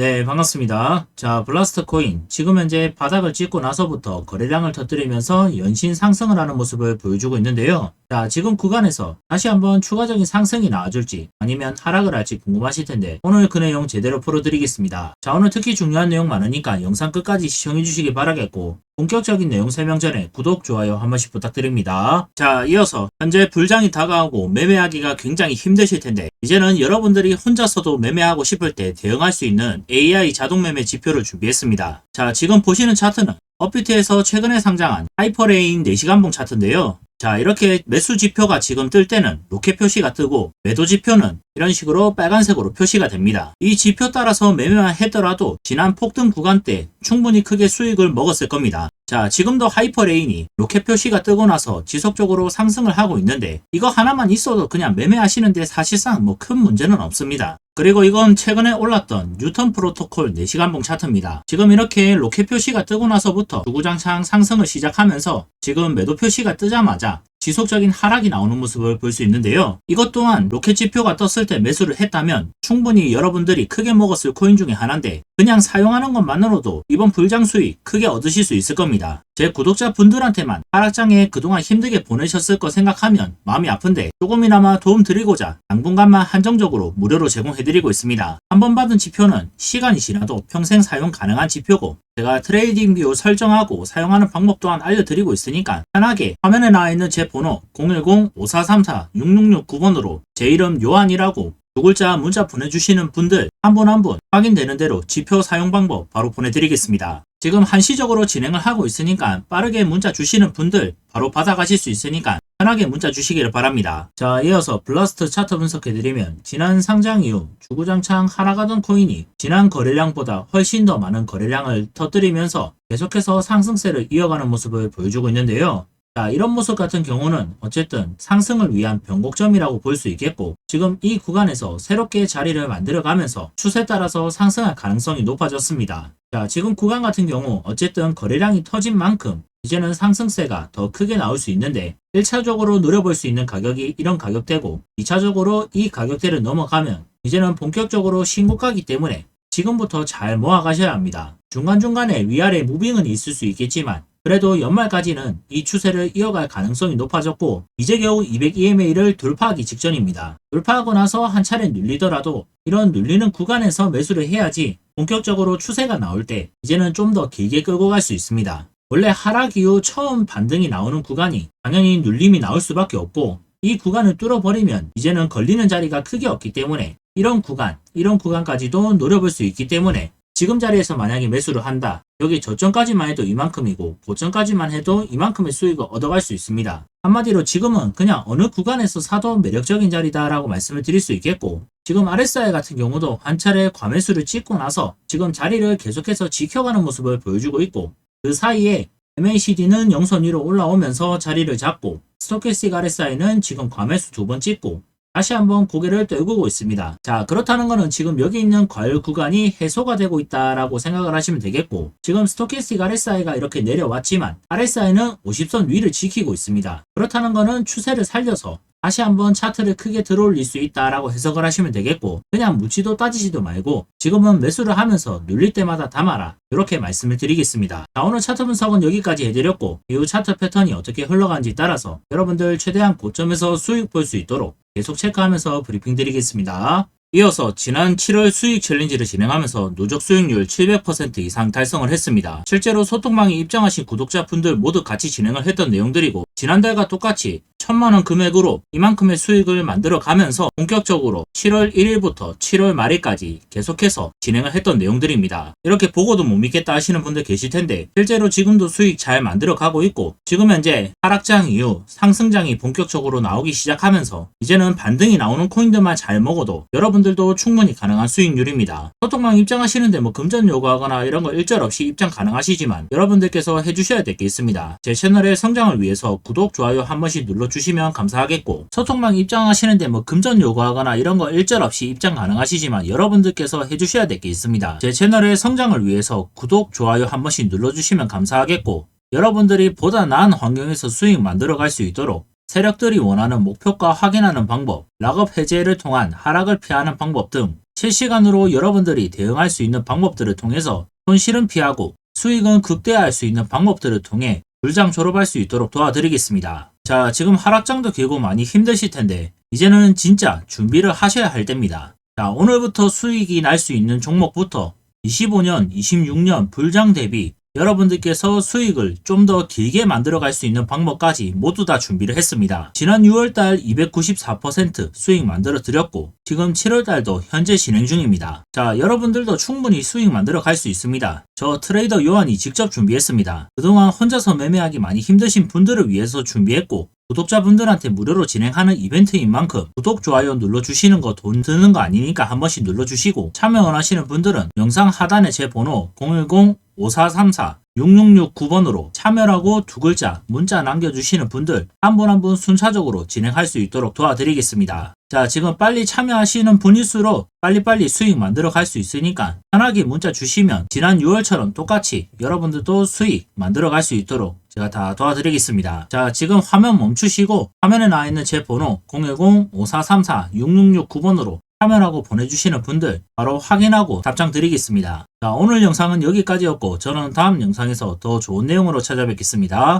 네, 반갑습니다. 자, 블라스트 코인. 지금 현재 바닥을 찍고 나서부터 거래량을 터뜨리면서 연신 상승을 하는 모습을 보여주고 있는데요. 자, 지금 구간에서 다시 한번 추가적인 상승이 나와줄지 아니면 하락을 할지 궁금하실 텐데 오늘 그 내용 제대로 풀어드리겠습니다. 자, 오늘 특히 중요한 내용 많으니까 영상 끝까지 시청해 주시기 바라겠고 본격적인 내용 설명 전에 구독, 좋아요 한 번씩 부탁드립니다. 자, 이어서 현재 불장이 다가오고 매매하기가 굉장히 힘드실 텐데 이제는 여러분들이 혼자서도 매매하고 싶을 때 대응할 수 있는 AI 자동 매매 지표를 준비했습니다. 자, 지금 보시는 차트는 업비트에서 최근에 상장한 하이퍼레인 4시간봉 차트인데요. 자, 이렇게 매수 지표가 지금 뜰 때는 로켓 표시가 뜨고 매도 지표는 이런 식으로 빨간색으로 표시가 됩니다. 이 지표 따라서 매매만 했더라도 지난 폭등 구간 때 충분히 크게 수익을 먹었을 겁니다. 자, 지금도 하이퍼레인이 로켓 표시가 뜨고 나서 지속적으로 상승을 하고 있는데 이거 하나만 있어도 그냥 매매하시는데 사실상 뭐 큰 문제는 없습니다. 그리고 이건 최근에 올랐던 뉴턴 프로토콜 4시간봉 차트입니다. 지금 이렇게 로켓 표시가 뜨고 나서부터 주구장창 상승을 시작하면서 지금 매도 표시가 뜨자마자 지속적인 하락이 나오는 모습을 볼 수 있는데요. 이것 또한 로켓 지표가 떴을 때 매수를 했다면 충분히 여러분들이 크게 먹었을 코인 중에 하나인데 그냥 사용하는 것만으로도 이번 불장 수익 크게 얻으실 수 있을 겁니다. 제 구독자 분들한테만 하락장에 그동안 힘들게 보내셨을 거 생각하면 마음이 아픈데 조금이나마 도움 드리고자 당분간만 한정적으로 무료로 제공해드리고 있습니다. 한번 받은 지표는 시간이 지나도 평생 사용 가능한 지표고 제가 트레이딩 뷰 설정하고 사용하는 방법 또한 알려드리고 있으니까 편하게 화면에 나와 있는 제 번호 010-5434-6669번으로 제 이름 요한이라고 두 글자 문자 보내주시는 분들 한 분 한 분 확인되는 대로 지표 사용 방법 바로 보내드리겠습니다. 지금 한시적으로 진행을 하고 있으니까 빠르게 문자 주시는 분들 바로 받아가실 수 있으니까 편하게 문자 주시기를 바랍니다. 자, 이어서 블러스트 차트 분석해드리면 지난 상장 이후 주구장창 하락하던 코인이 지난 거래량보다 훨씬 더 많은 거래량을 터뜨리면서 계속해서 상승세를 이어가는 모습을 보여주고 있는데요. 자, 이런 모습 같은 경우는 어쨌든 상승을 위한 변곡점이라고 볼 수 있겠고, 지금 이 구간에서 새롭게 자리를 만들어가면서 추세 따라서 상승할 가능성이 높아졌습니다. 자, 지금 구간 같은 경우 어쨌든 거래량이 터진 만큼 이제는 상승세가 더 크게 나올 수 있는데 1차적으로 노려볼 수 있는 가격이 이런 가격대고 2차적으로 이 가격대를 넘어가면 이제는 본격적으로 신고가기 때문에 지금부터 잘 모아가셔야 합니다. 중간중간에 위아래 무빙은 있을 수 있겠지만 그래도 연말까지는 이 추세를 이어갈 가능성이 높아졌고 이제 겨우 200EMA를 돌파하기 직전입니다. 돌파하고 나서 한 차례 눌리더라도 이런 눌리는 구간에서 매수를 해야지 본격적으로 추세가 나올 때 이제는 좀 더 길게 끌고 갈 수 있습니다. 원래 하락 이후 처음 반등이 나오는 구간이 당연히 눌림이 나올 수밖에 없고 이 구간을 뚫어버리면 이제는 걸리는 자리가 크게 없기 때문에 이런 구간, 이런 구간까지도 노려볼 수 있기 때문에 지금 자리에서 만약에 매수를 한다. 여기 저점까지만 해도 이만큼이고 고점까지만 해도 이만큼의 수익을 얻어갈 수 있습니다. 한마디로 지금은 그냥 어느 구간에서 사도 매력적인 자리다라고 말씀을 드릴 수 있겠고 지금 RSI 같은 경우도 한 차례 과매수를 찍고 나서 지금 자리를 계속해서 지켜가는 모습을 보여주고 있고 그 사이에 MACD는 영선 위로 올라오면서 자리를 잡고 스토캐스틱 RSI는 지금 과매수 두 번 찍고 다시 한번 고개를 떨구고 있습니다. 자, 그렇다는 것은 지금 여기 있는 과열 구간이 해소가 되고 있다라고 생각을 하시면 되겠고, 지금 스토캐스틱 RSI가 이렇게 내려왔지만, RSI는 50선 위를 지키고 있습니다. 그렇다는 것은 추세를 살려서 다시 한번 차트를 크게 들어올릴 수 있다라고 해석을 하시면 되겠고 그냥 묻지도 따지지도 말고 지금은 매수를 하면서 눌릴 때마다 담아라 이렇게 말씀을 드리겠습니다. 자 오늘 차트 분석은 여기까지 해드렸고 이후 차트 패턴이 어떻게 흘러가는지 따라서 여러분들 최대한 고점에서 수익 볼 수 있도록 계속 체크하면서 브리핑 드리겠습니다. 이어서 지난 7월 수익 챌린지를 진행하면서 누적 수익률 700% 이상 달성을 했습니다. 실제로 소통방에 입장하신 구독자분들 모두 같이 진행을 했던 내용들이고 지난달과 똑같이 천만원 금액으로 이만큼의 수익을 만들어 가면서 본격적으로 7월 1일부터 7월 말일까지 계속해서 진행을 했던 내용들입니다. 이렇게 보고도 못 믿겠다 하시는 분들 계실 텐데 실제로 지금도 수익 잘 만들어 가고 있고 지금 현재 하락장 이후 상승장이 본격적으로 나오기 시작하면서 이제는 반등이 나오는 코인들만 잘 먹어도 여러분 들도 충분히 가능한 수익률입니다. 소통망 입장하시는데 뭐 금전 요구하거나 이런 거 일절 없이 입장 가능하시지만 여러분들께서 해주셔야 될 게 있습니다. 제 채널의 성장을 위해서 구독, 좋아요 한 번씩 눌러주시면 감사하겠고 소통망 입장하시는데 뭐 금전 요구하거나 이런 거 일절 없이 입장 가능하시지만 여러분들께서 해주셔야 될 게 있습니다. 제 채널의 성장을 위해서 구독, 좋아요 한 번씩 눌러주시면 감사하겠고 여러분들이 보다 나은 환경에서 수익 만들어 갈 수 있도록 세력들이 원하는 목표가 확인하는 방법, 락업 해제를 통한 하락을 피하는 방법 등 실시간으로 여러분들이 대응할 수 있는 방법들을 통해서 손실은 피하고 수익은 극대화할 수 있는 방법들을 통해 불장 졸업할 수 있도록 도와드리겠습니다. 자, 지금 하락장도 길고 많이 힘드실 텐데 이제는 진짜 준비를 하셔야 할 때입니다. 자, 오늘부터 수익이 날 수 있는 종목부터 25년, 26년 불장 대비 여러분들께서 수익을 좀 더 길게 만들어 갈 수 있는 방법까지 모두 다 준비를 했습니다. 지난 6월달 294% 수익 만들어 드렸고 지금 7월달도 현재 진행 중입니다. 자 여러분들도 충분히 수익 만들어 갈 수 있습니다. 저 트레이더 요한이 직접 준비했습니다. 그동안 혼자서 매매하기 많이 힘드신 분들을 위해서 준비했고 구독자분들한테 무료로 진행하는 이벤트인 만큼 구독, 좋아요 눌러주시는 거 돈 드는 거 아니니까 한 번씩 눌러주시고 참여 원하시는 분들은 영상 하단에 제 번호 010-5434-6669번으로 참여라고 두 글자 문자 남겨주시는 분들 한분 한 분 순차적으로 진행할 수 있도록 도와드리겠습니다. 자, 지금 빨리 참여하시는 분일수록 빨리빨리 수익 만들어 갈 수 있으니까 편하게 문자 주시면 지난 6월처럼 똑같이 여러분들도 수익 만들어 갈 수 있도록 제가 다 도와드리겠습니다. 자, 지금 화면 멈추시고 화면에 나와 있는 제 번호 010-5434-6669번으로 참여라고 보내주시는 분들 바로 확인하고 답장 드리겠습니다. 자, 오늘 영상은 여기까지였고 저는 다음 영상에서 더 좋은 내용으로 찾아뵙겠습니다.